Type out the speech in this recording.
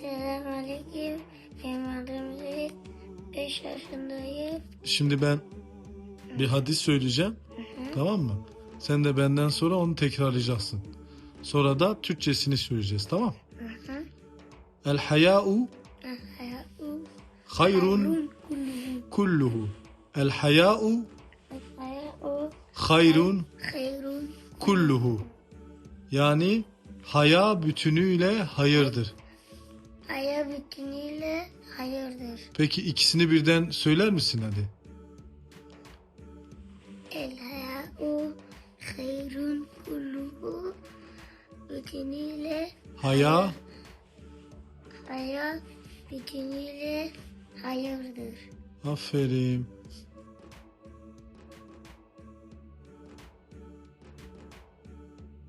Selamünaleyküm. Benim adım Zeyd. 5 yaşındayım. Şimdi ben bir hadis söyleyeceğim. Tamam mı? Sen de benden sonra onu tekrarlayacaksın. Sonra da Türkçesini söyleyeceğiz tamam? El haya'u hayrun kulluhu. El haya'u Hayrun. kulluhu. Yani haya bütünüyle hayırdır. Aya bütünüyle hayırdır. Peki ikisini birden söyler misin hadi? El hayatu. Hayrun kulluhu. Bütünüyle Haya Aya bütünüyle hayırdır. aferin.